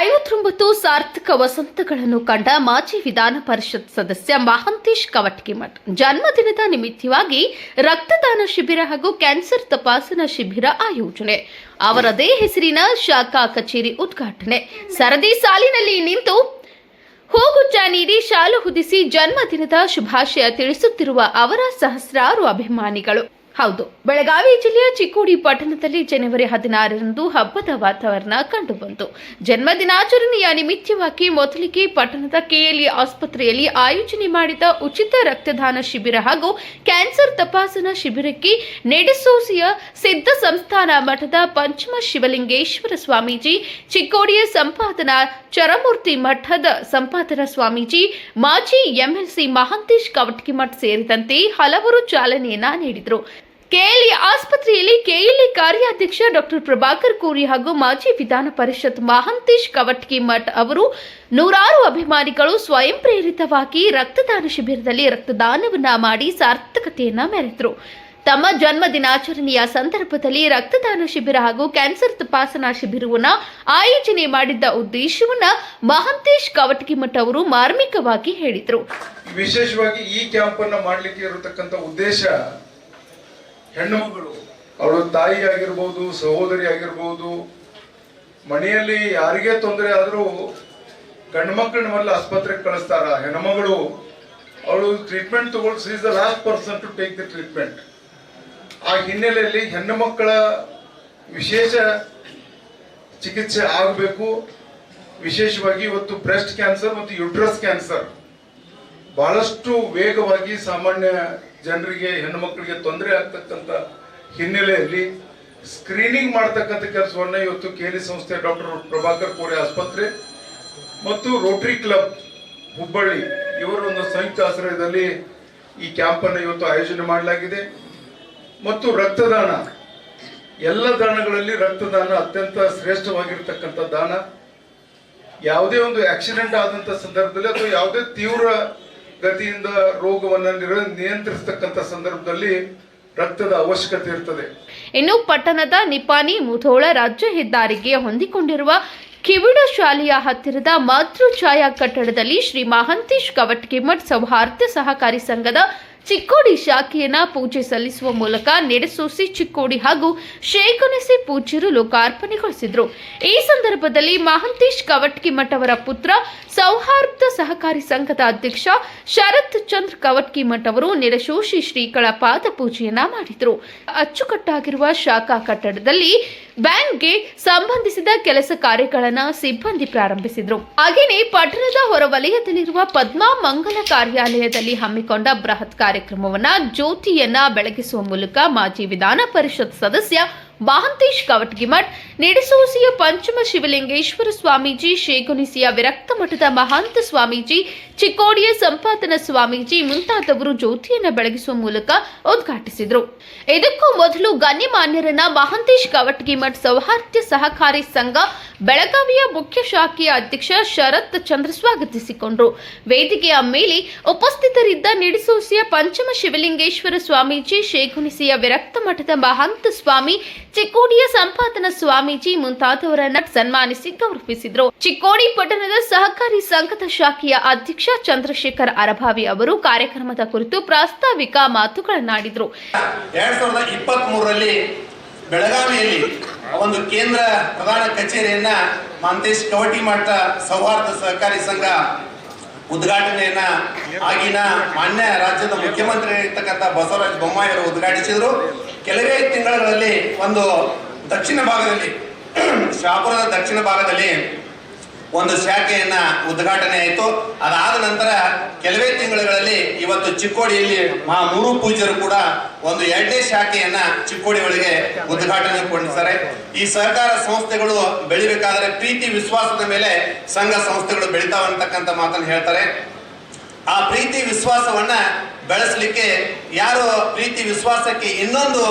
ಐವತ್ತೊಂಬತ್ತು ಸಾರ್ಥಕ ವಸಂತಗಳನ್ನು ಕಂಡ ಮಾಜಿ ವಿಧಾನ ಪರಿಷತ್ ಸದಸ್ಯ ಮಹಾಂತೇಶ್ ಕವಟ್ಕಿಮಠ್ ಜನ್ಮದಿನದ ನಿಮಿತ್ತವಾಗಿ ರಕ್ತದಾನ ಶಿಬಿರ ಹಾಗೂ ಕ್ಯಾನ್ಸರ್ ತಪಾಸಣಾ ಶಿಬಿರ ಆಯೋಜನೆ. ಅವರದೇ ಹೆಸರಿನ ಶಾಖಾ ಕಚೇರಿ ಉದ್ಘಾಟನೆ. ಸರದಿ ಸಾಲಿನಲ್ಲಿ ನಿಂತು ಹೂಗುಚ್ಚ ನೀಡಿ ಶಾಲು ಹುದಿಸಿ ಜನ್ಮದಿನದ ಶುಭಾಶಯ ತಿಳಿಸುತ್ತಿರುವ ಅವರ ಸಹಸ್ರಾರು ಅಭಿಮಾನಿಗಳು. ಹೌದು. ಬೆಳಗಾವಿ ಜಿಲ್ಲೆಯ ಚಿಕ್ಕೋಡಿ ಪಟ್ಟಣದಲ್ಲಿ ಜನವರಿ ಹದಿನಾರರಂದು ಹಬ್ಬದ ವಾತಾವರಣ ಕಂಡುಬಂತು. ಜನ್ಮದಿನಾಚರಣೆಯ ನಿಮಿತ್ತವಾಗಿ ಮೊದಲಿಗೆ ಪಟ್ಟಣದ ಕೆಎಲ್ಇ ಆಸ್ಪತ್ರೆಯಲ್ಲಿ ಆಯೋಜನೆ ಮಾಡಿದ ಉಚಿತ ರಕ್ತದಾನ ಶಿಬಿರ ಹಾಗೂ ಕ್ಯಾನ್ಸರ್ ತಪಾಸಣಾ ಶಿಬಿರಕ್ಕೆ ನೆಡಸೋಸಿಯ ಸಿದ್ಧ ಸಂಸ್ಥಾನ ಮಠದ ಪಂಚಮ ಶಿವಲಿಂಗೇಶ್ವರ ಸ್ವಾಮೀಜಿ, ಚಿಕ್ಕೋಡಿಯ ಸಂಪಾದನಾ ಚರಮೂರ್ತಿ ಮಠದ ಸಂಪಾದನಾ ಸ್ವಾಮೀಜಿ, ಮಾಜಿ ಎಂಎಲ್ಸಿ ಮಹಾಂತೇಶ್ ಕವಟ್ಕಿಮಠ್ ಸೇರಿದಂತೆ ಹಲವರು ಚಾಲನೆಯನ್ನ ನೀಡಿದರು. ಕೆಎಲ್ಇ ಆಸ್ಪತ್ರೆಯಲ್ಲಿ ಕೆಎಲ್ಇ ಕಾರ್ಯಾಧ್ಯಕ್ಷ ಡಾಕ್ಟರ್ ಪ್ರಭಾಕರ್ ಕೋರಿ ಹಾಗೂ ಮಾಜಿ ವಿಧಾನ ಪರಿಷತ್ ಮಹಂತೇಶ್ ಕವಟ್ಕಿ ಮಠ್ ಅವರು ನೂರಾರು ಅಭಿಮಾನಿಗಳು ಸ್ವಯಂ ಪ್ರೇರಿತವಾಗಿ ರಕ್ತದಾನ ಶಿಬಿರದಲ್ಲಿ ರಕ್ತದಾನವನ್ನ ಮಾಡಿ ಸಾರ್ಥಕತೆಯನ್ನ ಮೆರೆದರು. ತಮ್ಮ ಜನ್ಮ ದಿನಾಚರಣೆಯ ಸಂದರ್ಭದಲ್ಲಿ ರಕ್ತದಾನ ಶಿಬಿರ ಹಾಗೂ ಕ್ಯಾನ್ಸರ್ ತಪಾಸಣಾ ಶಿಬಿರವನ್ನ ಆಯೋಜನೆ ಮಾಡಿದ್ದ ಉದ್ದೇಶವನ್ನ ಮಹಾಂತೇಶ್ ಕವಟಗಿಮಠ್ ಅವರು ಮಾರ್ಮಿಕವಾಗಿ ಹೇಳಿದರು. ವಿಶೇಷವಾಗಿ ಈ ಕ್ಯಾಂಪ್ ಅನ್ನು ಮಾಡಲಿಕ್ಕೆ ಇರತಕ್ಕಂತ ಉದ್ದೇಶ ಹೆಣ್ಣು ಮಗಳು. ಅವಳು ತಾಯಿ ಆಗಿರ್ಬೋದು ಸಹೋದರಿ ಆಗಿರ್ಬೋದು ಮನೆಯಲ್ಲಿ ಯಾರಿಗೆ ತೊಂದರೆ ಆದರೂ ಗಂಡು ಮಕ್ಕಳನ್ನ ಮೊದಲು ಆಸ್ಪತ್ರೆಗೆ ಕಳಿಸ್ತಾರ. ಹೆಣ್ಮಗಳು ಅವಳು treatment ತಗೊಳ್ಸಿ is the last person to take the treatment ಆ ಹಿನ್ನೆಲೆಯಲ್ಲಿ ಹೆಣ್ಣು ಮಕ್ಕಳ ವಿಶೇಷ ಚಿಕಿತ್ಸೆ ಆಗಬೇಕು. ವಿಶೇಷವಾಗಿ ಇವತ್ತು ಬ್ರೆಸ್ಟ್ ಕ್ಯಾನ್ಸರ್ ಮತ್ತು ಯುಟ್ರಸ್ ಕ್ಯಾನ್ಸರ್. ಬಹಳಷ್ಟು ವೇಗವಾಗಿ ಸಾಮಾನ್ಯ ಜನರಿಗೆ ಹೆಣ್ಣು ಮಕ್ಕಳಿಗೆ ತೊಂದರೆ ಆಗ್ತಕ್ಕಂಥ ಹಿನ್ನೆಲೆಯಲ್ಲಿ ಸ್ಕ್ರೀನಿಂಗ್ ಮಾಡ್ತಕ್ಕಂಥ ಕೆಲಸವನ್ನು ಇವತ್ತು ಕೇಲಿ ಸಂಸ್ಥೆ ಡಾಕ್ಟರ್ ಪ್ರಭಾಕರ್ ಕೋರೆ ಆಸ್ಪತ್ರೆ ಮತ್ತು ರೋಟರಿ ಕ್ಲಬ್ ಹುಬ್ಬಳ್ಳಿ, ಇವರ ಒಂದು ಸಂಯುಕ್ತ ಆಶ್ರಯದಲ್ಲಿ ಈ ಕ್ಯಾಂಪ್ ಅನ್ನು ಇವತ್ತು ಆಯೋಜನೆ ಮಾಡಲಾಗಿದೆ. ಮತ್ತು ರಕ್ತದಾನ, ಎಲ್ಲ ದಾನಗಳಲ್ಲಿ ರಕ್ತದಾನ ಅತ್ಯಂತ ಶ್ರೇಷ್ಠವಾಗಿರ್ತಕ್ಕಂಥ ದಾನ. ಯಾವುದೇ ಒಂದು ಆಕ್ಸಿಡೆಂಟ್ ಆದಂತ ಸಂದರ್ಭದಲ್ಲಿ ಅಥವಾ ಯಾವುದೇ ತೀವ್ರ ಗತಿಯಿಂದ ರೋಗವನ್ನು ನಿಯಂತ್ರಿಸತಕ್ಕಂಥ ಸಂದರ್ಭದಲ್ಲಿ ರಕ್ತದ ಅವಶ್ಯಕತೆ ಇರ್ತದೆ. ಇನ್ನು ಪಟ್ಟಣದ ನಿಪಾನಿ ಮುಧೋಳ ರಾಜ್ಯ ಹೆದ್ದಾರಿಗೆ ಹೊಂದಿಕೊಂಡಿರುವ ಕಿವಿಡು ಶಾಲೆಯ ಹತ್ತಿರದ ಮಾತೃ ಛಾಯಾ ಕಟ್ಟಡದಲ್ಲಿ ಶ್ರೀ ಮಹಾಂತೇಶ್ ಕವಟ್ಕಿಮಠ್ ಸೌಹಾರ್ದ ಸಹಕಾರಿ ಸಂಘದ ಚಿಕ್ಕೋಡಿ ಶಾಖೆಯನ್ನ ಪೂಜೆ ಸಲ್ಲಿಸುವ ಮೂಲಕ ನೆಡಸೋಸಿ ಚಿಕ್ಕೋಡಿ ಹಾಗೂ ಶೇಖುನಿಸಿ ಪೂಜ್ಯರು ಲೋಕಾರ್ಪಣೆಗೊಳಿಸಿದ್ರು. ಈ ಸಂದರ್ಭದಲ್ಲಿ ಮಹಂತೇಶ್ ಕವಟ್ಕಿ ಮಠ ಅವರ ಪುತ್ರ, ಸೌಹಾರ್ದ ಸಹಕಾರಿ ಸಂಘದ ಅಧ್ಯಕ್ಷ ಶರತ್ ಚಂದ್ರ ಕವಟ್ಕಿಮಠ್ ಅವರು ನೆಡಶೋಷಿ ಶ್ರೀಗಳ ಪಾದ ಪೂಜೆಯನ್ನ ಮಾಡಿದರು. ಅಚ್ಚುಕಟ್ಟಾಗಿರುವ ಶಾಖಾ ಕಟ್ಟಡದಲ್ಲಿ ಬ್ಯಾಂಕ್ಗೆ ಸಂಬಂಧಿಸಿದ ಕೆಲಸ ಕಾರ್ಯಗಳನ್ನ ಸಿಬ್ಬಂದಿ ಪ್ರಾರಂಭಿಸಿದ್ರು. ಹಾಗೆಯೇ ಪಟ್ಟಣದ ಹೊರವಲಯದಲ್ಲಿರುವ ಪದ್ಮಾ ಮಂಗಲ ಕಾರ್ಯಾಲಯದಲ್ಲಿ ಹಮ್ಮಿಕೊಂಡ ಬೃಹತ್ ಕಾರ್ಯಕ್ರಮವನ್ನ ಜ್ಯೋತಿಯನ್ನ ಬೆಳಗಿಸುವ ಮೂಲಕ ಮಾಜಿ ವಿಧಾನ ಪರಿಷತ್ ಸದಸ್ಯ ಮಹಾಂತೇಶ್ ಕವಟಗಿಮಠ್ ನಿಡಸೋಸಿಯ ಪಂಚಮ ಶಿವಲಿಂಗೇಶ್ವರ ಸ್ವಾಮೀಜಿ ಶೇಗುನಿಸಿಯ ವಿರಕ್ತ ಮಠದ ಮಹಾಂತ ಸ್ವಾಮೀಜಿ, ಚಿಕ್ಕೋಡಿಯ ಸಂಪಾದನ ಸ್ವಾಮೀಜಿ ಮುಂತಾದವರು ಜ್ಯೋತಿಯನ್ನು ಬೆಳಗಿಸುವ ಮೂಲಕ ಉದ್ಘಾಟಿಸಿದರು. ಇದಕ್ಕೂ ಮೊದಲು ಗಣ್ಯಮಾನ್ಯರನ್ನ ಮಹಾಂತೇಶ್ ಕವಟಗಿಮಠ್ ಸೌಹಾರ್ದ ಸಹಕಾರಿ ಸಂಘ, ಬೆಳಗಾವಿಯ ಮುಖ್ಯ ಶಾಖೆಯ ಅಧ್ಯಕ್ಷ ಶರತ್ ಚಂದ್ರ ಸ್ವಾಗತಿಸಿಕೊಂಡರು. ವೇದಿಕೆಯ ಮೇಲೆ ಉಪಸ್ಥಿತರಿದ್ದ ನಿಡಸೋಸಿಯ ಪಂಚಮ ಶಿವಲಿಂಗೇಶ್ವರ ಸ್ವಾಮೀಜಿ ಶೇಗುನಿಸಿಯ ವಿರಕ್ತ ಮಠದ ಮಹಾಂತ ಸ್ವಾಮಿ ಚಿಕ್ಕೋಡಿಯ ಸಂಪಾದನ ಸ್ವಾಮೀಜಿ ಮುಂತಾದವರನ್ನ ಸನ್ಮಾನಿಸಿ ಗೌರವಿಸಿದ್ರು. ಚಿಕ್ಕೋಡಿ ಪಟ್ಟಣದ ಸಹಕಾರಿ ಸಂಘದ ಶಾಖೆಯ ಅಧ್ಯಕ್ಷ ಚಂದ್ರಶೇಖರ್ ಅರಭಾವಿ ಅವರು ಕಾರ್ಯಕ್ರಮದ ಕುರಿತು ಪ್ರಾಸ್ತಾವಿಕ ಮಾತುಗಳನ್ನಾಡಿದ್ರು. ಬೆಳಗಾವಿಯಲ್ಲಿ ಒಂದು ಕೇಂದ್ರ ಪ್ರಧಾನ ಕಚೇರಿಯನ್ನ ಮಾಂತೇಶ್ ಕವಟಿ ಮಠ ಸೌಹಾರ್ದ ಸಹಕಾರಿ ಸಂಘ ಉದ್ಘಾಟನೆಯನ್ನ ಆಗಿನ ಮಾನ್ಯ ರಾಜ್ಯದ ಮುಖ್ಯಮಂತ್ರಿ ಇರ್ತಕ್ಕಂಥ ಬಸವರಾಜ ಬೊಮ್ಮಾಯಿ ಅವರು ಉದ್ಘಾಟಿಸಿದ್ರು. ಕೆಲವೇ ತಿಂಗಳಲ್ಲಿ ಒಂದು ದಕ್ಷಿಣ ಭಾಗದಲ್ಲಿ, ಶಾಪುರದ ದಕ್ಷಿಣ ಭಾಗದಲ್ಲಿ ಒಂದು ಶಾಖೆಯನ್ನ ಉದ್ಘಾಟನೆ ಆಯಿತು. ಅದಾದ ನಂತರ ಕೆಲವೇ ತಿಂಗಳುಗಳಲ್ಲಿ ಇವತ್ತು ಚಿಕ್ಕೋಡಿಯಲ್ಲಿ ಮಾ ಮೂರು ಪೂಜರು ಕೂಡ ಒಂದು ಎರಡನೇ ಶಾಖೆಯನ್ನ ಚಿಕ್ಕೋಡಿ ಒಳಗೆ ಉದ್ಘಾಟನೆಗೊಂಡಿದ್ದಾರೆ ಈ ಸಹಕಾರ ಸಂಸ್ಥೆಗಳು ಬೆಳಿಬೇಕಾದ್ರೆ ಪ್ರೀತಿ ವಿಶ್ವಾಸದ ಮೇಲೆ ಸಂಘ ಸಂಸ್ಥೆಗಳು ಬೆಳಿತಾವ ಅಂತಕ್ಕಂಥ ಮಾತನ್ನು ಹೇಳ್ತಾರೆ. ಆ ಪ್ರೀತಿ ವಿಶ್ವಾಸವನ್ನ ಬೆಳೆಸಲಿಕ್ಕೆ ಯಾರು ಪ್ರೀತಿ ವಿಶ್ವಾಸಕ್ಕೆ ಇನ್ನೊಂದು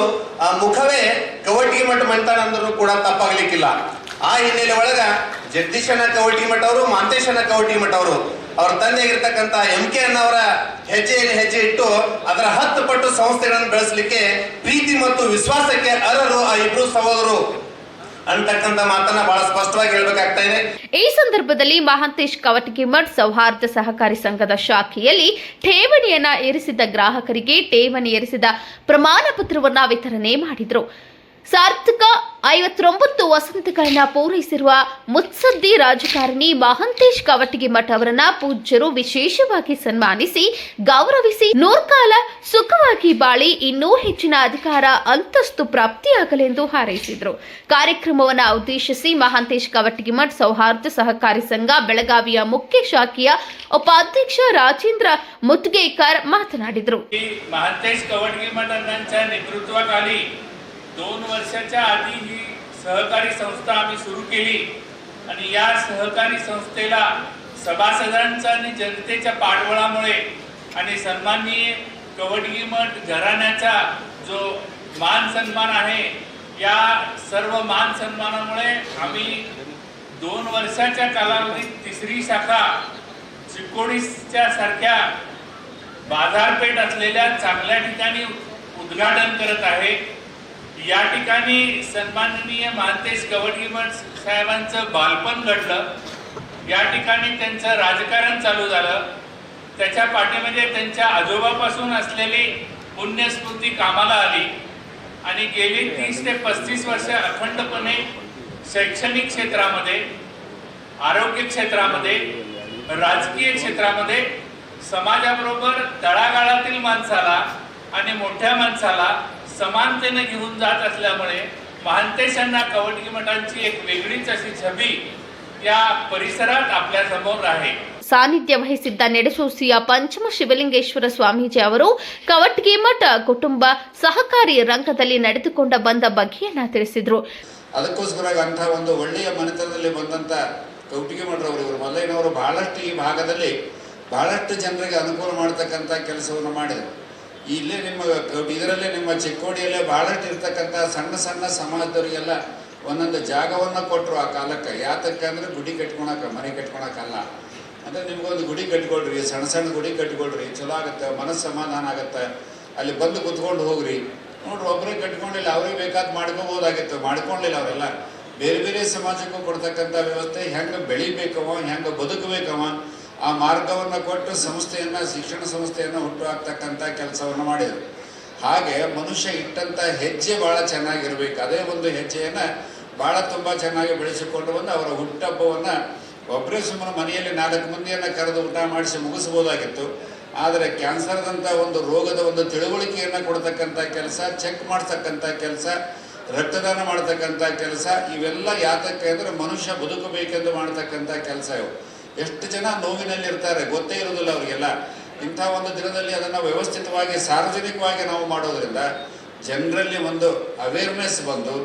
ಮುಖವೇ ಕವಟಿಗೆ ಮಠ ಮಂತಾನಂದರು ಕೂಡ ತಪ್ಪಾಗ್ಲಿಕ್ಕಿಲ್ಲ. ಆ ಹಿನ್ನೆಲೆ ಒಳಗ ಜಗದೀಶನ ಕವಟಿ ಮಠ ಅವರು ಮಾಂತೇಶನ ಕವಟಿ ಮಠ ಅವರು ಅವ್ರ ತಂದೆಗಿರ್ತಕ್ಕಂಥ ಎಂ ಕೆ ಅನ್ನವರ ಹೆಜ್ಜೆಯನ್ನು ಹೆಜ್ಜೆ ಇಟ್ಟು ಅದರ ಹತ್ತು ಪಟ್ಟು ಸಂಸ್ಥೆಗಳನ್ನು ಬೆಳೆಸಲಿಕ್ಕೆ ಪ್ರೀತಿ ಮತ್ತು ವಿಶ್ವಾಸಕ್ಕೆ ಅರರು ಆ ಇಬ್ರು ಸಹೋದರು ಮಾತನ್ನ ಬಹಳ ಸ್ಪಷ್ಟವಾಗಿ ಈ ಸಂದರ್ಭದಲ್ಲಿ ಮಹಾಂತೇಶ್ ಕವಟಗಿಮಠ್ ಸೌಹಾರ್ದ ಸಹಕಾರಿ ಸಂಘದ ಶಾಖೆಯಲ್ಲಿ ಠೇವಣಿಯನ್ನ ಏರಿಸಿದ ಗ್ರಾಹಕರಿಗೆ ಠೇವಣಿ ಏರಿಸಿದ ಪ್ರಮಾಣ ಪತ್ರವನ್ನ ವಿತರಣೆ ಮಾಡಿದರು. ಸಾರ್ಥಕ ಐವತ್ತೊಂಬತ್ತು ವಸಂತಗಳನ್ನ ಪೂರೈಸಿರುವ ಮುತ್ಸದ್ದಿ ರಾಜಕಾರಣಿ ಮಹಂತೇಶ್ ಕವಟಗಿ ಮಠ ಅವರನ್ನ ಪೂಜ್ಯರು ವಿಶೇಷವಾಗಿ ಸನ್ಮಾನಿಸಿ ಗೌರವಿಸಿ ನೂರ್ಕಾಲ ಸುಖವಾಗಿ ಬಾಳಿ ಇನ್ನೂ ಹೆಚ್ಚಿನ ಅಧಿಕಾರ, ಅಂತಸ್ತು ಪ್ರಾಪ್ತಿಯಾಗಲೆಂದು ಹಾರೈಸಿದರು. ಕಾರ್ಯಕ್ರಮವನ್ನು ಉದ್ದೇಶಿಸಿ ಮಹಂತೇಶ್ ಕವಟಗಿ ಮಠ ಸೌಹಾರ್ದ ಸಹಕಾರಿ ಸಂಘ, ಬೆಳಗಾವಿಯ ಮುಖ್ಯ ಶಾಖೆಯ ಉಪಾಧ್ಯಕ್ಷ ರಾಜೇಂದ್ರ ಮುತ್ಗೇಕರ್ ಮಾತನಾಡಿದರು. दोन वर्षाच्या आधी ही सहकारी संस्था आम्ही सुरू केली. आणि या सहकारी संस्थेला सभासदांचा आणि जनतेच्या पाठबळामुळे आणि सन्माननीय कवडगी मठ घराण्याचा जो मान सन्मान आहे या सर्व मान सन्मानामुळे आम्ही दोन वर्षाच्या कालावधीत तिसरी शाखा चिकोडीसच्या सारख्या बाजारपेठ असलेल्या चांगल्या ठिकाणी उद्घाटन करत आहे. या ठिकाणी सन्माननीय मानतेश गवडगिमठ साहेबांचं बालपण घडलं. या ठिकाणी त्यांचं राजकारण चालू झालं. त्याच्या पाठीमध्ये त्यांच्या आजोबापासून असलेली पुण्यस्मृती कामाला आली. आणि गेली तीस ते पस्तीस वर्ष अखंडपणे शैक्षणिक क्षेत्रामध्ये आरोग्य क्षेत्रामध्ये राजकीय क्षेत्रामध्ये समाजाबरोबर तळागाळातील माणसाला आणि मोठ्या माणसाला समानतेने घेऊन जात असल्यामुळे महांतेशांना कवटगी मठांची एक वेगळीच अशी छबी या परिसरात आपल्या समोर आहे ಸಾನ್ನಿಧ್ಯ ವಹಿಸಿದ್ದ ನೆಡಸೂಸಿಯ ಪಂಚಮ ಶಿವಲಿಂಗೇಶ್ವರ ಸ್ವಾಮೀಜಿ ಅವರು ಕವಟ್ಗಿ ಮಠ ಕುಟುಂಬ ಸಹಕಾರಿ ರಂಗದಲ್ಲಿ ನಡೆದುಕೊಂಡ ಬಂದ ಬಗ್ಗೆಯನ್ನ ತಿಳಿಸಿದರು ಅದಕ್ಕೋಸ್ಕರ ಅಂಥ ಒಂದು ಒಳ್ಳೆಯ ಮನೆತನದಲ್ಲಿ ಬಂದಂಥ ಕೌಟಿಗೆ ಮಠರವರು ಇವರು ಮಲ್ಲಯ್ಯನವರು ಬಹಳಷ್ಟು ಈ ಭಾಗದಲ್ಲಿ ಬಹಳಷ್ಟು ಜನರಿಗೆ ಅನುಕೂಲ ಮಾಡ್ತಕ್ಕಂಥ ಕೆಲಸವನ್ನು ಮಾಡಿದರು ಇಲ್ಲೇ ನಿಮ್ಮ ಇದರಲ್ಲೇ ನಿಮ್ಮ ಚಿಕ್ಕೋಡಿಯಲ್ಲೇ ಬಹಳಷ್ಟು ಇರ್ತಕ್ಕಂಥ ಸಣ್ಣ ಸಣ್ಣ ಸಮಾಜದವರಿಗೆಲ್ಲ ಒಂದೊಂದು ಜಾಗವನ್ನು ಕೊಟ್ಟರು ಆ ಕಾಲಕ್ಕೆ. ಯಾತಕ್ಕೆ ಅಂದರೆ ಗುಡಿ ಕಟ್ಕೊಳಕ್ಕೆ, ಮನೆ ಕಟ್ಕೊಳಕ್ಕಲ್ಲ. ಅಂದರೆ ನಿಮ್ಗೊಂದು ಗುಡಿ ಕಟ್ಕೊಳ್ರಿ, ಸಣ್ಣ ಸಣ್ಣ ಗುಡಿ ಕಟ್ಕೊಳ್ರಿ, ಚಲೋ ಆಗುತ್ತೆ, ಮನಸ್ಸು ಸಮಾಧಾನ ಆಗುತ್ತೆ. ಅಲ್ಲಿ ಬಂದು ಕುತ್ಕೊಂಡು ಹೋಗ್ರಿ. ನೋಡ್ರಿ ಒಬ್ಬರೇ ಕಟ್ಕೊಂಡಿಲ್ಲ, ಅವ್ರಿಗೆ ಬೇಕಾದ್ ಮಾಡ್ಕೋಬೋದಾಗಿತ್ತು. ಮಾಡ್ಕೊಂಡಿಲ್ಲ ಅವರೆಲ್ಲ. ಬೇರೆ ಬೇರೆ ಸಮಾಜಕ್ಕೂ ಕೊಡ್ತಕ್ಕಂಥ ವ್ಯವಸ್ಥೆ ಹೆಂಗೆ ಬೆಳಿಬೇಕವ, ಹೆಂಗೆ ಬದುಕಬೇಕವ ಆ ಮಾರ್ಗವನ್ನು ಕೊಟ್ಟು ಸಂಸ್ಥೆಯನ್ನು, ಶಿಕ್ಷಣ ಸಂಸ್ಥೆಯನ್ನು ಹುಟ್ಟು ಹಾಕ್ತಕ್ಕಂಥ ಕೆಲಸವನ್ನು ಮಾಡಿದರು. ಹಾಗೆ ಮನುಷ್ಯ ಇಟ್ಟಂಥ ಹೆಜ್ಜೆ ಭಾಳ ಚೆನ್ನಾಗಿರ್ಬೇಕು. ಅದೇ ಒಂದು ಹೆಜ್ಜೆಯನ್ನು ಭಾಳ ತುಂಬ ಚೆನ್ನಾಗಿ ಬೆಳೆಸಿಕೊಂಡು ಬಂದು ಅವರ ಹುಟ್ಟಹಬ್ಬವನ್ನು ಒಬ್ಬರೇ ಸುಮ್ಮನೆ ಮನೆಯಲ್ಲಿ ನಾಲ್ಕು ಮಂದಿಯನ್ನು ಕರೆದು ಊಟ ಮಾಡಿಸಿ ಮುಗಿಸ್ಬೋದಾಗಿತ್ತು ಆದರೆ ಕ್ಯಾನ್ಸರ್ದಂಥ ಒಂದು ರೋಗದ ಒಂದು ತಿಳುವಳಿಕೆಯನ್ನು ಕೊಡ್ತಕ್ಕಂಥ ಕೆಲಸ, ಚೆಕ್ ಮಾಡ್ತಕ್ಕಂಥ ಕೆಲಸ, ರಕ್ತದಾನ ಮಾಡ್ತಕ್ಕಂಥ ಕೆಲಸ, ಇವೆಲ್ಲ ಯಾತಕ್ಕೆ ಅಂದರೆ ಮನುಷ್ಯ ಬದುಕಬೇಕೆಂದು ಮಾಡ್ತಕ್ಕಂಥ ಕೆಲಸ ಇವು. ಎಷ್ಟು ಜನ ನೋವಿನಲ್ಲಿ ಇರ್ತಾರೆ ಗೊತ್ತೇ ಇರೋದಿಲ್ಲ ಅವರಿಗೆಲ್ಲ. ಇಂಥ ಒಂದು ದಿನದಲ್ಲಿ ಅದನ್ನು ವ್ಯವಸ್ಥಿತವಾಗಿ ಸಾರ್ವಜನಿಕವಾಗಿ ನಾವು ಮಾಡೋದ್ರಿಂದ ಜನರಲ್ಲಿ ಒಂದು ಅವೇರ್ನೆಸ್ ಬಂದು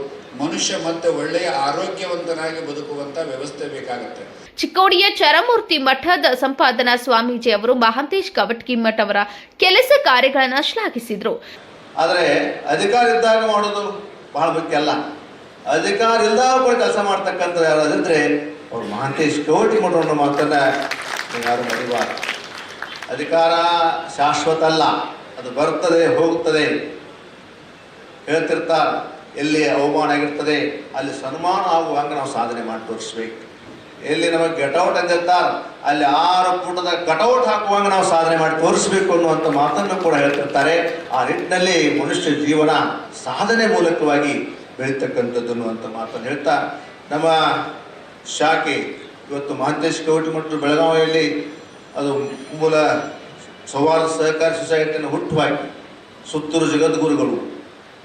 ಮನುಷ್ಯ ಮತ್ತೆ ಒಳ್ಳೆಯ ಆರೋಗ್ಯವಂತನಾಗಿ ಬದುಕುವಂತ ವ್ಯವಸ್ಥೆ ಬೇಕಾಗುತ್ತೆ. ಚಿಕ್ಕೋಡಿಯ ಚರಮೂರ್ತಿ ಮಠದ ಸಂಪಾದನಾ ಸ್ವಾಮೀಜಿ ಅವರು ಮಹಾಂತೇಶ್ ಕವಟ್ಕಿ ಮಠ ಅವರ ಕೆಲಸ ಕಾರ್ಯಗಳನ್ನು ಶ್ಲಾಘಿಸಿದರು. ಆದರೆ ಅಧಿಕಾರ ಇದ್ದಾಗ ಮಾಡೋದು ಬಹಳ ಮುಖ್ಯ ಅಲ್ಲ. ಅಧಿಕಾರ ಇಲ್ದಾಗ ಕೂಡ ಕೆಲಸ ಮಾಡ್ತಕ್ಕಂಥ ಯಾರಾದ್ರೆ ಅವ್ರು ಮಹಾಂತೇಶ್ ಕೋಟಿ ಅನ್ನೋ ಮಾತನ್ನ ಯಾರು ಮರಿಬಾರ್ದು. ಅಧಿಕಾರ ಶಾಶ್ವತ ಅಲ್ಲ, ಅದು ಬರ್ತದೆ ಹೋಗುತ್ತದೆ. ಹೇಳ್ತಿರ್ತಾರೆ, ಎಲ್ಲಿ ಅವಮಾನ ಆಗಿರ್ತದೆ, ಅಲ್ಲಿ ಸನ್ಮಾನ ಆಗುವಂಗೆ ನಾವು ಸಾಧನೆ ಮಾಡಿ ತೋರಿಸ್ಬೇಕು. ಎಲ್ಲಿ ನಮಗೆ ಗೆಟೌಟ್ ಅಂದಿರ್ತಾರೆ, ಅಲ್ಲಿ ಆರು ಕೂಟದ ಕಟೌಟ್ ಹಾಕುವಾಗ ನಾವು ಸಾಧನೆ ಮಾಡಿ ತೋರಿಸ್ಬೇಕು ಅನ್ನುವಂಥ ಮಾತನ್ನು ಕೂಡ ಹೇಳ್ತಿರ್ತಾರೆ. ಆ ನಿಟ್ಟಿನಲ್ಲಿ ಮನುಷ್ಯ ಜೀವನ ಸಾಧನೆ ಮೂಲಕವಾಗಿ ಬೆಳೀತಕ್ಕಂಥದ್ದು ಅನ್ನುವಂಥ ಮಾತನ್ನು ಹೇಳ್ತಾ, ನಮ್ಮ ಶಾಖೆ. ಇವತ್ತು ಮಹಾಂತೇಶ್ ಕವಟಿ ಮತ್ತು ಬೆಳಗಾವಿಯಲ್ಲಿ ಅದು ಮೂಲ ಸೌಹಾರ್ದ ಸಹಕಾರಿ ಸೊಸೈಟಿಯನ್ನು ಹುಟ್ಟುಹಾಕಿ. ಸುತ್ತೂರು ಜಗದ್ಗುರುಗಳು,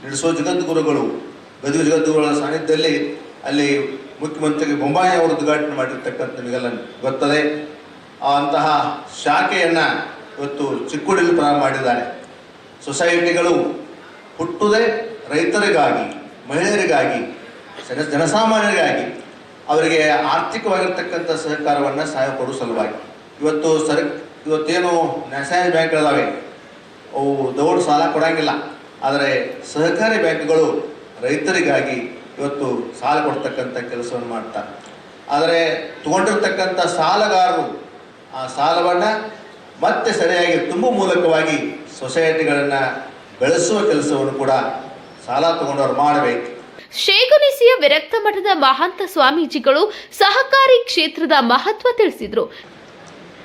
ನಡೆಸೋ ಜಗದ್ಗುರುಗಳು ಬದುಕು ಜಗದ್ಗುರುಗಳ ಸಾನ್ನಿಧ್ಯದಲ್ಲಿ ಅಲ್ಲಿ ಮುಖ್ಯಮಂತ್ರಿ ಬೊಂಬಾಯಿ ಅವರು ಉದ್ಘಾಟನೆ ಮಾಡಿರ್ತಕ್ಕಂಥ ನಿಮಗೆಲ್ಲ ಗೊತ್ತದೆ. ಅಂತಹ ಶಾಖೆಯನ್ನು ಇವತ್ತು ಚಿಕ್ಕುಡಿಯಲ್ಲಿ ಪ್ರಾರಂಭ ಮಾಡಿದ್ದಾರೆ. ಸೊಸೈಟಿಗಳು ಹುಟ್ಟುವುದೇ ರೈತರಿಗಾಗಿ, ಮಹಿಳೆಯರಿಗಾಗಿ, ಜನ, ಜನಸಾಮಾನ್ಯರಿಗಾಗಿ ಅವರಿಗೆ ಆರ್ಥಿಕವಾಗಿರ್ತಕ್ಕಂಥ ಸಹಕಾರವನ್ನು ಸಹಾಯ ಕೊಡುವ ಸಲುವಾಗಿ. ಇವತ್ತು ಸರ್ ಇವತ್ತೇನು ನ್ಯಾಷನಲ್ ಬ್ಯಾಂಕ್ಗಳಿದಾವೆ. ಅವು ದೌಡ್ ಸಾಲ ಕೊಡೋಂಗಿಲ್ಲ. ಆದರೆ ಸಹಕಾರಿ ಬ್ಯಾಂಕ್ಗಳು ರೈತರಿಗಾಗಿ ಇವತ್ತು ಸಾಲ ಕೊಡ್ತಕ್ಕಂಥ ಕೆಲಸವನ್ನು ಮಾಡ್ತಾರೆ ಆದರೆ ತಗೊಂಡಿರ್ತಕ್ಕಂಥ ಸಾಲಗಾರರು ಆ ಸಾಲವನ್ನು ಮತ್ತೆ ಸರಿಯಾಗಿ ತುಂಬುವ ಮೂಲಕವಾಗಿ ಸೊಸೈಟಿಗಳನ್ನು ಬೆಳೆಸುವ ಕೆಲಸವನ್ನು ಕೂಡ ಸಾಲ ತಗೊಂಡವ್ರು ಮಾಡಬೇಕು. ಶೇಗುನಿ ಶಿರಸಿಯ ವಿರಕ್ತ ಮಠದ ಮಹಾಂತ ಸ್ವಾಮೀಜಿಗಳು ಸಹಕಾರಿ ಕ್ಷೇತ್ರದ ಮಹತ್ವ ತಿಳಿಸಿದರು.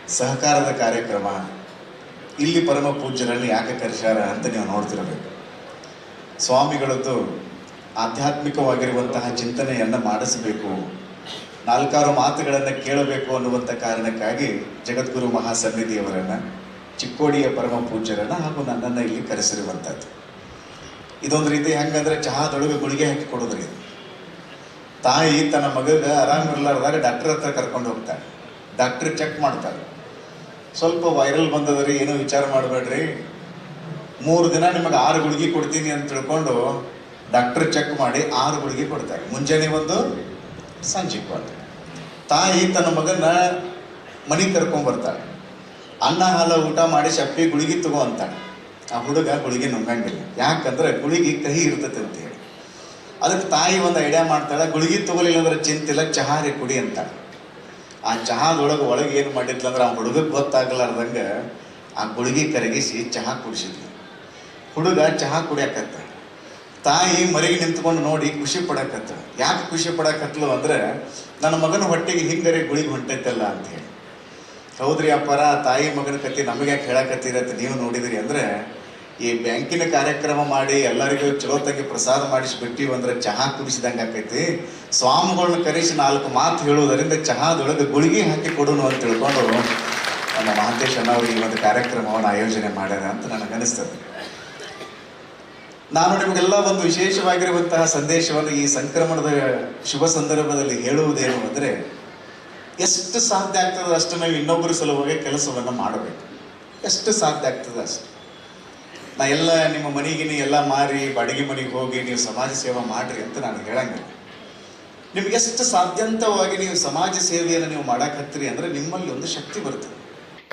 ಸಹಕಾರದ ಕಾರ್ಯಕ್ರಮ, ಇಲ್ಲಿ ಪರಮ ಪೂಜ್ಯರಲ್ಲಿ ಯಾಕೆ ಕರೆಸ್ಯಾರ ಅಂತ ನೀವು ನೋಡ್ತಿರಬೇಕು. ಸ್ವಾಮಿಗಳದ್ದು ಆಧ್ಯಾತ್ಮಿಕವಾಗಿರುವಂತಹ ಚಿಂತನೆಯನ್ನು ಮಾಡಿಸಬೇಕು. ನಾಲ್ಕಾರು ಮಾತುಗಳನ್ನು ಕೇಳಬೇಕು ಅನ್ನುವಂಥ ಕಾರಣಕ್ಕಾಗಿ ಜಗದ್ಗುರು ಮಹಾಸನ್ನಿಧಿಯವರನ್ನು, ಚಿಕ್ಕೋಡಿಯ ಪರಮ ಪೂಜ್ಯರನ್ನು ಹಾಗೂ ನನ್ನನ್ನು ಇಲ್ಲಿ ಕರೆಸಿರುವಂಥದ್ದು ಇದೊಂದು ರೀತಿ ಹೆಂಗಂದ್ರೆ ಚಹಾದೊಳಗೆ ಗುಳಿಗೆ ಹಾಕಿ ಕೊಡೋದ್ರಿ. ತಾಯಿ ತನ್ನ ಮಗಗೆ ಆರಾಮಿರ್ಲಾರ್ದಾಗ ಡಾಕ್ಟರ್ ಹತ್ರ ಕರ್ಕೊಂಡು ಹೋಗ್ತಾಳೆ. ಡಾಕ್ಟ್ರ್ ಚೆಕ್ ಮಾಡ್ತಾರೆ ಸ್ವಲ್ಪ ವೈರಲ್ ಬಂದದ್ರಿ, ಏನು ವಿಚಾರ ಮಾಡಬೇಡ್ರಿ. ಮೂರು ದಿನ ನಿಮಗೆ ಆರು ಗುಳಿಗೆ ಕೊಡ್ತೀನಿ ಅಂತ ತಿಳ್ಕೊಂಡು ಡಾಕ್ಟರ್ ಚೆಕ್ ಮಾಡಿ ಆರು ಗುಳಿಗೆ ಕೊಡ್ತಾರೆ. ಮುಂಜಾನೆ ಒಂದು, ಸಂಜೆ ಒಂದು. ತಾಯಿ ತನ್ನ ಮಗನ ಮನೆಗೆ ಕರ್ಕೊಂಡ್ಬರ್ತಾಳೆ ಅನ್ನ, ಹಾಲು, ಊಟ ಮಾಡಿ ಶಪ್ಪಿ ಗುಳಿಗೆ ತಗೋ ಅಂತಾಳೆ. ಆ ಹುಡುಗ ಗುಳಿಗೆ ನುಂಗಂಗಿಲ್ಲ. ಯಾಕಂದ್ರೆ ಗುಳಿಗೆ ಕಹಿ ಇರ್ತೈತೆ ಅಂತ ಹೇಳಿ. ಅದಕ್ಕೆ ತಾಯಿ ಒಂದು ಐಡಿಯಾ ಮಾಡ್ತಾಳೆ, ಗುಳಿಗೆ ತಗೊಲಿಲ್ಲ ಅಂದ್ರೆ ಚಿಂತಿಲ್ಲ ಚಹಾರಿ ಕುಡಿ ಅಂತಾಳೆ. ಆ ಚಹಾದೊಳಗೆ ಒಳಗೆ ಏನು ಮಾಡಿದ್ಲಂದ್ರೆ ಆ ಹುಡುಗಕ್ಕೆ ಗೊತ್ತಾಗ್ಲಾರ್ದಂಗೆ ಆ ಗುಳಿಗೆ ಕರಗಿಸಿ ಚಹಾ ಕುಡಿಸಿದ್ಲು. ಹುಡುಗ ಚಹಾ ಕುಡಿಯಾಕತ್ತ. ತಾಯಿ ಮರಿಗೆ ನಿಂತ್ಕೊಂಡು ನೋಡಿ ಖುಷಿ ಪಡಕತ್ತ. ಯಾಕೆ ಖುಷಿ ಪಡಕತ್ಲು ಅಂದ್ರೆ, ನನ್ನ ಮಗನ ಹೊಟ್ಟೆಗೆ ಹಿಂಗರೆ ಗುಳಿಗೆ ಹೊಂಟೈತಲ್ಲ ಅಂತ ಹೇಳಿ. ಹೌದ್ರಿ ಅಪ್ಪರ, ತಾಯಿ ಮಗನ ಕತೆ ನಮಗೆ ಯಾಕೆ ನೀವು ನೋಡಿದಿರಿ ಅಂದ್ರೆ ಈ ಬ್ಯಾಂಕಿನ ಕಾರ್ಯಕ್ರಮ ಮಾಡಿ ಎಲ್ಲರಿಗೂ ಚಲೋತ್ತಾಗಿ ಪ್ರಸಾದ ಮಾಡಿಸ್ಬಿಟ್ಟಿವಿ ಅಂದ್ರೆ ಚಹಾ ಕುಡಿಸಿದಂಗೆ ಆಕೈತಿ. ಸ್ವಾಮಿಗಳನ್ನ ಕರೆಸಿ ನಾಲ್ಕು ಮಾತು ಹೇಳುವುದರಿಂದ ಚಹಾದೊಳಗೆ ಗುಳಿಗೆ ಹಾಕಿ ಕೊಡೋನು ಅಂತ ತಿಳ್ಕೊಂಡು ನಮ್ಮ ಮಹಾಂತೇಶ್ ಅಣ್ಣವರು ಈ ಒಂದು ಕಾರ್ಯಕ್ರಮವನ್ನು ಆಯೋಜನೆ ಮಾಡ್ಯಾರ ಅಂತ ನನಗನ್ನಿಸ್ತದೆ ನಾನು ನಿಮಗೆಲ್ಲ ಒಂದು ವಿಶೇಷವಾಗಿರುವಂತಹ ಸಂದೇಶವನ್ನು ಈ ಸಂಕ್ರಮಣದ ಶುಭ ಸಂದರ್ಭದಲ್ಲಿ ಹೇಳುವುದೇನು ಅಂದರೆ, ಎಷ್ಟು ಸಾಧ್ಯ ಆಗ್ತದೆ ಅಷ್ಟು ನಾವು ಇನ್ನೊಬ್ಬರ ಸಲುವಾಗಿ ಕೆಲಸವನ್ನು ಮಾಡಬೇಕು. ಎಷ್ಟು ಸಾಧ್ಯ ಆಗ್ತದೆ ಅಷ್ಟು. ನಾ ಎಲ್ಲ ನಿಮ್ಮ ಮನೆಗಿನ ಎಲ್ಲ ಮಾರಿ ಬಾಡಿಗೆ ಮನೆಗೆ ಹೋಗಿ ನೀವು ಸಮಾಜ ಸೇವೆ ಮಾಡ್ರಿ ಅಂತ ನಾನು ಹೇಳಂಗಿಲ್ಲ. ನಿಮ್ಗೆ ಎಷ್ಟು ಸಾಧ್ಯಂತವಾಗಿ ನೀವು ಸಮಾಜ ಸೇವೆಯನ್ನು ನೀವು ಮಾಡಕತ್ತೀರಿ ಅಂದ್ರೆ ನಿಮ್ಮಲ್ಲಿ ಒಂದು ಶಕ್ತಿ ಬರುತ್ತೆ.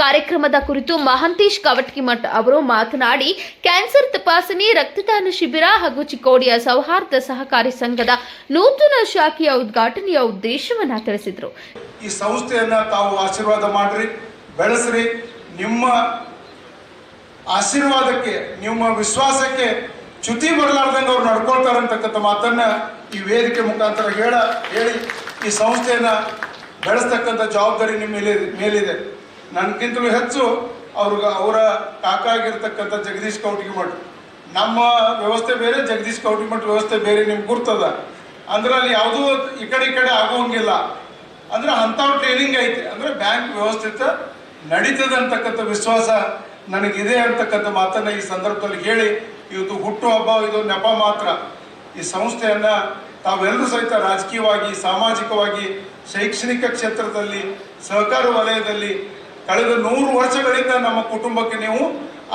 ಕಾರ್ಯಕ್ರಮದ ಕುರಿತು ಮಹಂತೇಶ್ ಕವಟ್ಕಿಮಠ್ ಅವರು ಮಾತನಾಡಿ ಕ್ಯಾನ್ಸರ್ ತಪಾಸಣೆ ರಕ್ತದಾನ ಶಿಬಿರ ಹಾಗೂ ಚಿಕ್ಕೋಡಿಯ ಸೌಹಾರ್ದ ಸಹಕಾರಿ ಸಂಘದ ನೂತನ ಶಾಖೆಯ ಉದ್ಘಾಟನೆಯ ಉದ್ದೇಶವನ್ನ ತಿಳಿಸಿದರು. ಈ ಸಂಸ್ಥೆಯನ್ನ ತಾವು ಆಶೀರ್ವಾದ ಮಾಡ್ರಿ ಬೆಳೆಸ್ರಿ ನಿಮ್ಮ ಆಶೀರ್ವಾದಕ್ಕೆ, ನಿಮ್ಮ ವಿಶ್ವಾಸಕ್ಕೆ ಚ್ಯುತಿ ಬರಲಾರ್ದಂಗೆ ಅವ್ರು ನಡ್ಕೊಳ್ತಾರೆ ಅಂತಕ್ಕಂಥ ಮಾತನ್ನ ಈ ವೇದಿಕೆ ಮುಖಾಂತರ ಹೇಳ, ಹೇಳಿ ಈ ಸಂಸ್ಥೆಯನ್ನ ಬೆಳೆಸ್ತಕ್ಕಂಥ ಜವಾಬ್ದಾರಿ ನಿಮ್ಮ ಮೇಲೆ, ಮೇಲಿದೆ. ನನಗಿಂತಲೂ ಹೆಚ್ಚು ಅವ್ರಿಗೆ ಅವರ ಕಾಕ ಆಗಿರ್ತಕ್ಕಂಥ ಜಗದೀಶ್ ಕೌಟಿಗೆ ಮಠ ನಮ್ಮ ವ್ಯವಸ್ಥೆ ಬೇರೆ, ಜಗದೀಶ್ ಕೌಟಿಗೆ ಮಠ ವ್ಯವಸ್ಥೆ ಬೇರೆ, ನಿಮ್ಗೆ ಗುರ್ತದ. ಅಂದ್ರೆ ಅಲ್ಲಿ ಯಾವುದೂ ಈ ಕಡೆ ಈ ಕಡೆ ಆಗೋಂಗಿಲ್ಲ. ಅಂದ್ರೆ ಅಂತ ಟ್ರೈನಿಂಗ್ ಐತೆ. ಅಂದ್ರೆ ಬ್ಯಾಂಕ್ ವ್ಯವಸ್ಥಿತ, ನಡೀತದೆ ಅಂತಕ್ಕಂಥ ವಿಶ್ವಾಸ ನನಗಿದೆ ಅಂತಕ್ಕಂಥ ಮಾತನ್ನ ಈ ಸಂದರ್ಭದಲ್ಲಿ ಹೇಳಿ, ಇವತ್ತು ಹುಟ್ಟು ಹಬ್ಬ, ಇದು ನೆಪ ಮಾತ್ರ. ಈ ಸಂಸ್ಥೆಯನ್ನ ತಾವೆಲ್ಲರೂ ಸಹಿತ ರಾಜಕೀಯವಾಗಿ, ಸಾಮಾಜಿಕವಾಗಿ, ಶೈಕ್ಷಣಿಕ ಕ್ಷೇತ್ರದಲ್ಲಿ, ಸಹಕಾರ ವಲಯದಲ್ಲಿ ಕಳೆದ ನೂರು ವರ್ಷಗಳಿಂದ ನಮ್ಮ ಕುಟುಂಬಕ್ಕೆ ನೀವು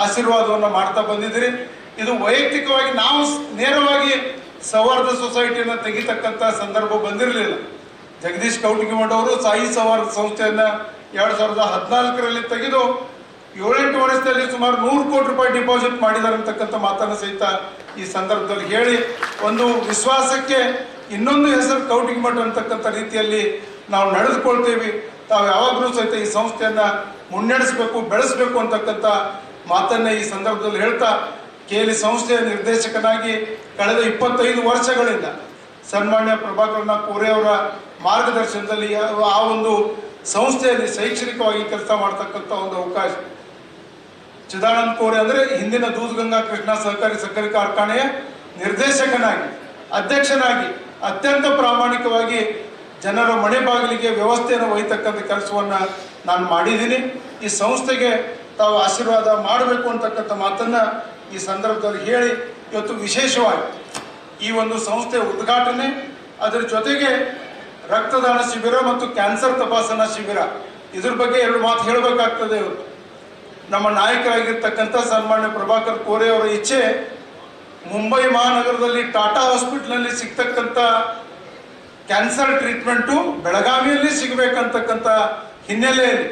ಆಶೀರ್ವಾದವನ್ನು ಮಾಡ್ತಾ ಬಂದಿದ್ದೀರಿ. ಇದು ವೈಯಕ್ತಿಕವಾಗಿ ನಾವು ನೇರವಾಗಿ ಸೌಹಾರ್ದ ಸೊಸೈಟಿಯನ್ನು ತೆಗಿತಕ್ಕಂಥ ಸಂದರ್ಭ ಬಂದಿರಲಿಲ್ಲ. ಜಗದೀಶ್ ಕೌಟಿಗಿಮಠ್ ಅವರು ಸಾಯಿ ಸೌಹಾರ್ದ ಸಂಸ್ಥೆಯನ್ನ ಎರಡು ಸಾವಿರದ ಹದಿನಾಲ್ಕರಲ್ಲಿ ತೆಗೆದು ಏಳೆಂಟು ವರ್ಷದಲ್ಲಿ ಸುಮಾರು ನೂರು ಕೋಟಿ ರೂಪಾಯಿ ಡಿಪಾಸಿಟ್ ಮಾಡಿದ್ದಾರೆ ಅಂತಕ್ಕಂಥ ಮಾತನ್ನು ಸಹಿತ ಈ ಸಂದರ್ಭದಲ್ಲಿ ಹೇಳಿ, ಒಂದು ವಿಶ್ವಾಸಕ್ಕೆ ಇನ್ನೊಂದು ಹೆಸರು ಕೌಟಿಂಗ್ ಮಠ ಅಂತಕ್ಕಂಥ ರೀತಿಯಲ್ಲಿ ನಾವು ನಡೆದುಕೊಳ್ತೇವೆ. ತಾವು ಯಾವಾಗಲೂ ಸಹಿತ ಈ ಸಂಸ್ಥೆಯನ್ನು ಮುನ್ನಡೆಸಬೇಕು, ಬೆಳೆಸಬೇಕು ಅಂತಕ್ಕಂಥ ಮಾತನ್ನ ಈ ಸಂದರ್ಭದಲ್ಲಿ ಹೇಳ್ತಾ ಕೇಲಿ ಸಂಸ್ಥೆಯ ನಿರ್ದೇಶಕನಾಗಿ ಕಳೆದ ಇಪ್ಪತ್ತೈದು ವರ್ಷಗಳಿಂದ ಸನ್ಮಾನ್ಯ ಪ್ರಭಾಕರನ ಕೋರೆ ಅವರ ಮಾರ್ಗದರ್ಶನದಲ್ಲಿ ಆ ಒಂದು ಸಂಸ್ಥೆಯಲ್ಲಿ ಶೈಕ್ಷಣಿಕವಾಗಿ ಕೆಲಸ ಮಾಡ್ತಕ್ಕಂಥ ಒಂದು ಅವಕಾಶ ಚಿದಾನಂದ ಕೋರೆ ಅಂದರೆ ಹಿಂದಿನ ದೂಧಗಂಗಾ ಕೃಷ್ಣ ಸಹಕಾರಿ ಸಕ್ಕರೆ ಕಾರ್ಖಾನೆಯ ನಿರ್ದೇಶಕನಾಗಿ, ಅಧ್ಯಕ್ಷನಾಗಿ, ಅತ್ಯಂತ ಪ್ರಾಮಾಣಿಕವಾಗಿ ಜನರ ಮನೆ ಬಾಗಿಲಿಗೆ ವ್ಯವಸ್ಥೆಯನ್ನು ಒಯ್ತಕ್ಕಂಥ ಕೆಲಸವನ್ನ ನಾನು ಮಾಡಿದ್ದೀನಿ. ಈ ಸಂಸ್ಥೆಗೆ ತಾವು ಆಶೀರ್ವಾದ ಮಾಡಬೇಕು ಅಂತಕ್ಕಂಥ ಮಾತನ್ನ ಈ ಸಂದರ್ಭದಲ್ಲಿ ಹೇಳಿ ಇವತ್ತು ವಿಶೇಷವಾಗಿ ಈ ಒಂದು ಸಂಸ್ಥೆ ಉದ್ಘಾಟನೆ, ಅದರ ಜೊತೆಗೆ ರಕ್ತದಾನ ಶಿಬಿರ ಮತ್ತು ಕ್ಯಾನ್ಸರ್ ತಪಾಸಣಾ ಶಿಬಿರ. ಇದ್ರ ಬಗ್ಗೆ ಎರಡು ಮಾತು ಹೇಳಬೇಕಾಗ್ತದೆ ಇವತ್ತು. ನಮ್ಮ ನಾಯಕರಾಗಿರ್ತಕ್ಕಂಥ ಸನ್ಮಾನ್ಯ ಪ್ರಭಾಕರ್ ಕೋರೆ ಅವರ ಇಚ್ಛೆ ಮುಂಬೈ ಮಹಾನಗರದಲ್ಲಿ ಟಾಟಾ ಹಾಸ್ಪಿಟ್ಲಲ್ಲಿ ಸಿಗ್ತಕ್ಕಂಥ ಕ್ಯಾನ್ಸರ್ ಟ್ರೀಟ್ಮೆಂಟು ಬೆಳಗಾವಿಯಲ್ಲಿ ಸಿಗಬೇಕಂತಕ್ಕಂಥ ಹಿನ್ನೆಲೆಯಲ್ಲಿ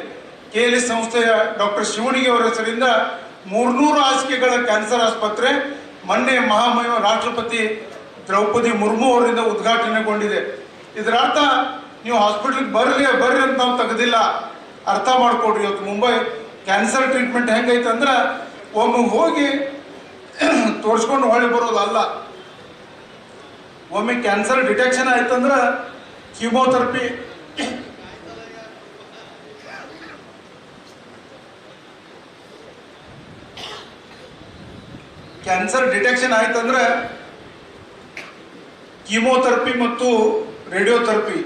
ಕೆ ಎಲ್ ಸಂಸ್ಥೆಯ ಡಾಕ್ಟರ್ ಶಿವಣಿಗೆ ಅವರ ಹೆಸರಿಂದ ಮೂರ್ನೂರು ಹಾಸಿಗೆಗಳ ಕ್ಯಾನ್ಸರ್ ಆಸ್ಪತ್ರೆ ಮೊನ್ನೆ ಮಹಾಮಹಿಮ ರಾಷ್ಟ್ರಪತಿ ದ್ರೌಪದಿ ಮುರ್ಮು ಅವರಿಂದ ಉದ್ಘಾಟನೆಗೊಂಡಿದೆ. ಇದರ ಅರ್ಥ, ನೀವು ಹಾಸ್ಪಿಟ್ಲಿಗೆ ಬರ್ರಿ ಬರ್ರಿ ಅಂತ ನಾವು ತೆಗೆದಿಲ್ಲ. ಅರ್ಥ ಮಾಡಿಕೊಡ್ರಿ ಇವತ್ತು ಮುಂಬೈ ಕ್ಯಾನ್ಸರ್ ಟ್ರೀಟ್ಮೆಂಟ್ ಹೆಂಗೈತೆ ಅಂದ್ರೆ ಒಮ್ಮೆ ಹೋಗಿ ತೋರಿಸ್ಕೊಂಡು ಹೊಳ್ಳಿ ಬರೋದು ಅಲ್ಲ. ಒಮ್ಮೆ ಕ್ಯಾನ್ಸರ್ ಡಿಟೆಕ್ಷನ್ ಆಯ್ತಂದ್ರೆ ಕೀಮೋಥೆರಪಿ ಕ್ಯಾನ್ಸರ್ ಡಿಟೆಕ್ಷನ್ ಆಯ್ತಂದ್ರೆ ಕೀಮೋಥೆರಪಿ ಮತ್ತು ರೇಡಿಯೋಥೆರಪಿ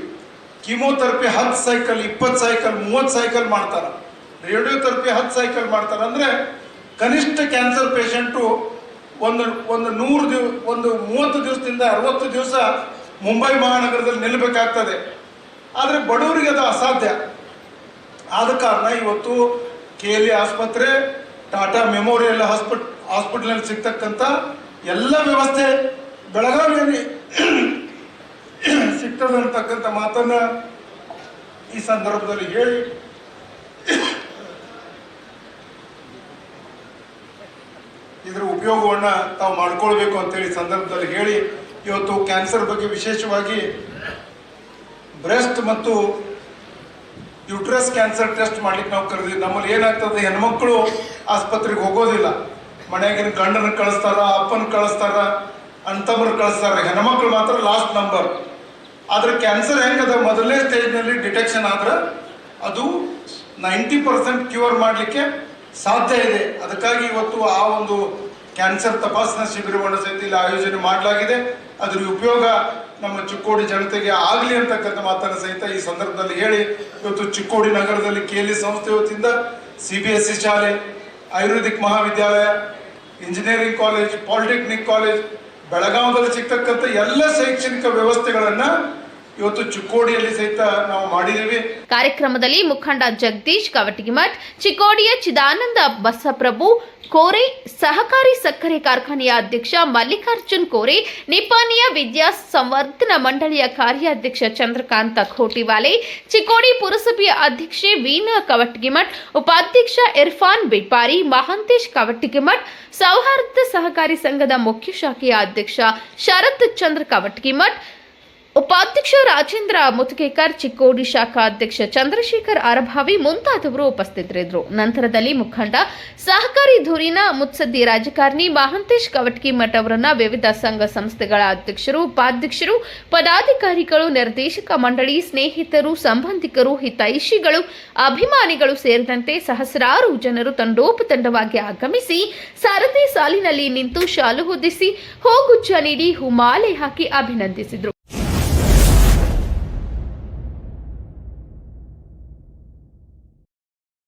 ಕೀಮೋಥೆರಪಿ ಹತ್ತು ಸೈಕಲ್ ಇಪ್ಪತ್ತು ಸೈಕಲ್ ಮೂವತ್ತು ಸೈಕಲ್ ಮಾಡ್ತಾರೆ. ರೇಡಿಯೋಥೆರಪಿ ಹತ್ತು ಸೈಕಲ್ ಮಾಡ್ತಾರೆ ಅಂದರೆ ಕನಿಷ್ಠ ಕ್ಯಾನ್ಸರ್ ಪೇಷಂಟು ಒಂದು ಒಂದು ನೂರು ದಿವ, ಒಂದು ಮೂವತ್ತು ದಿವಸದಿಂದ ಅರವತ್ತು ದಿವಸ ಮುಂಬೈ ಮಹಾನಗರದಲ್ಲಿ ನಿಲ್ಲಬೇಕಾಗ್ತದೆ. ಆದರೆ ಬಡವರಿಗೆ ಅದು ಅಸಾಧ್ಯ. ಆದ ಕಾರಣ ಇವತ್ತು ಕೆ ಎಲ್ ಆಸ್ಪತ್ರೆ, ಟಾಟಾ ಮೆಮೋರಿಯಲ್ ಹಾಸ್ಪಿಟ್ ಹಾಸ್ಪಿಟ್ಲಲ್ಲಿ ಸಿಗ್ತಕ್ಕಂಥ ಎಲ್ಲ ವ್ಯವಸ್ಥೆ ಬೆಳಗಾವಿಯಲ್ಲಿ ಸಿಗ್ತದೆ ಅಂತಕ್ಕಂಥ ಮಾತನ್ನು ಈ ಸಂದರ್ಭದಲ್ಲಿ ಹೇಳಿ. ಇದರ ಉಪಯೋಗವನ್ನ ತಾವು ಮಾಡ್ಕೊಳ್ಬೇಕು ಅಂತೇಳಿ ಸಂದರ್ಭದಲ್ಲಿ ಹೇಳಿ, ಇವತ್ತು ಕ್ಯಾನ್ಸರ್ ಬಗ್ಗೆ ವಿಶೇಷವಾಗಿ ಬ್ರೆಸ್ಟ್ ಮತ್ತು ಯುಟ್ರಸ್ ಕ್ಯಾನ್ಸರ್ ಟೆಸ್ಟ್ ಮಾಡ್ಲಿಕ್ಕೆ ನಾವು ಕರೆದಿವಿ ನಮ್ಮಲ್ಲಿ ಏನಾಗ್ತದೆ, ಹೆಣ್ಮಕ್ಳು ಆಸ್ಪತ್ರೆಗೆ ಹೋಗೋದಿಲ್ಲ. ಮನೆಯಾಗಿನ ಗಂಡನ ಕಳಿಸ್ತಾರ ಅಪ್ಪನ ಕಳಿಸ್ತಾರ ಅಂತಮ್ಮರು ಕಳಿಸ್ತಾರ. ಹೆಣ್ಮಕ್ಳು ಮಾತ್ರ ಲಾಸ್ಟ್ ನಂಬರ್. ಆದ್ರೆ ಕ್ಯಾನ್ಸರ್ ಹೆಂಗದ? ಮೊದಲನೇ ಸ್ಟೇಜ್ನಲ್ಲಿ ಡಿಟೆಕ್ಷನ್ ಆದ್ರೆ ಅದು ನೈಂಟಿ ಪರ್ಸೆಂಟ್ ಕ್ಯೂರ್ ಮಾಡಲಿಕ್ಕೆ ಸಾಧ್ಯ ಇದೆ. ಅದಕ್ಕಾಗಿ ಇವತ್ತು ಆ ಒಂದು ಕ್ಯಾನ್ಸರ್ ತಪಾಸಣಾ ಶಿಬಿರವನ್ನು ಸಹಿತ ಇಲ್ಲಿ ಆಯೋಜನೆ ಮಾಡಲಾಗಿದೆ. ಅದರ ಉಪಯೋಗ ನಮ್ಮ ಚಿಕ್ಕೋಡಿ ಜನತೆಗೆ ಆಗಲಿ ಅಂತಕ್ಕಂಥ ಮಾತನ್ನು ಸಹಿತ ಈ ಸಂದರ್ಭದಲ್ಲಿ ಹೇಳಿ, ಇವತ್ತು ಚಿಕ್ಕೋಡಿ ನಗರದಲ್ಲಿ ಕೆ ಎಲ್ ಸಂಸ್ಥೆ ವತಿಯಿಂದ ಸಿ ಬಿ ಎಸ್ ಸಿ ಶಾಲೆ, ಆಯುರ್ವೇದಿಕ್ ಮಹಾವಿದ್ಯಾಲಯ, ಇಂಜಿನಿಯರಿಂಗ್ ಕಾಲೇಜ್, ಪಾಲಿಟೆಕ್ನಿಕ್ ಕಾಲೇಜ್, ಬೆಳಗಾವದಲ್ಲಿ ಸಿಗ್ತಕ್ಕಂಥ ಎಲ್ಲ ಶೈಕ್ಷಣಿಕ ವ್ಯವಸ್ಥೆಗಳನ್ನ ಇವತ್ತು ಚಿಕ್ಕೋಡಿಯಲ್ಲಿ ಸಹಿತ ನಾವು ಮಾಡಿದ್ದೀವಿ. ಕಾರ್ಯಕ್ರಮದಲ್ಲಿ ಮುಖಂಡ ಜಗದೀಶ್ ಕವಟಗಿಮಠ್, ಚಿಕ್ಕೋಡಿಯ ಚಿದಾನಂದ ಬಸಪ್ರಭು, ಕೋರೆ ಸಹಕಾರಿ ಸಕ್ಕರೆ ಕಾರ್ಖಾನೆಯ ಅಧ್ಯಕ್ಷ ಮಲ್ಲಿಕಾರ್ಜುನ್ ಕೋರೆ ನಿಪಾನಿಯ ವಿದ್ಯಾ ಸಂವರ್ಧನ ಮಂಡಳಿಯ ಕಾರ್ಯಾಧ್ಯಕ್ಷ ಚಂದ್ರಕಾಂತ ಖೋಟಿವಾಲೆ ಚಿಕ್ಕೋಡಿ ಪುರಸಭೆಯ ಅಧ್ಯಕ್ಷೆ ವೀಣಾ ಕವಟಗಿಮಠ್, ಉಪಾಧ್ಯಕ್ಷ ಇರ್ಫಾನ್ ಬಿಪಾರಿ ಮಹಾಂತೇಶ್ ಕವಟಗಿಮಠ್, ಸೌಹಾರ್ದ ಸಹಕಾರಿ ಸಂಘದ ಮುಖ್ಯ ಶಾಖೆಯ ಅಧ್ಯಕ್ಷ ಶರತ್ ಚಂದ್ರ ಕವಟಗಿಮಠ್ ಉಪಾಧ್ಯಕ್ಷ ರಾಜೇಂದ್ರ ಮುತ್ಕೇಕರ್, ಚಿಕ್ಕೋಡಿ ಶಾಖಾ ಅಧ್ಯಕ್ಷ ಚಂದ್ರಶೇಖರ್ ಅರಭಾವಿ ಮುಂತಾದವರು ಉಪಸ್ಥಿತರಿದ್ದರು. ನಂತರದಲ್ಲಿ ಮುಖಂಡ, ಸಹಕಾರಿ ಧೂರಿನ ಮುತ್ಸದ್ದಿ ರಾಜಕಾರಣಿ ಮಹಾಂತೇಶ್ ಕವಟ್ಕಿ ಮಠ ಅವರನ್ನ ವಿವಿಧ ಸಂಘ ಸಂಸ್ಥೆಗಳ ಅಧ್ಯಕ್ಷರು, ಉಪಾಧ್ಯಕ್ಷರು, ಪದಾಧಿಕಾರಿಗಳು, ನಿರ್ದೇಶಕ ಮಂಡಳಿ ಸ್ನೇಹಿತರು, ಸಂಬಂಧಿಕರು, ಹಿತೈಷಿಗಳು, ಅಭಿಮಾನಿಗಳು ಸೇರಿದಂತೆ ಸಹಸ್ರಾರು ಜನರು ತಂಡೋಪತಂಡವಾಗಿ ಆಗಮಿಸಿ ಸರತಿ ಸಾಲಿನಲ್ಲಿ ನಿಂತು ಶಾಲು ಹೊದಿಸಿ ಹೋಗುಚ್ಚ ನೀಡಿ ಹುಮಾಲೆ ಹಾಕಿ ಅಭಿನಂದಿಸಿದರು.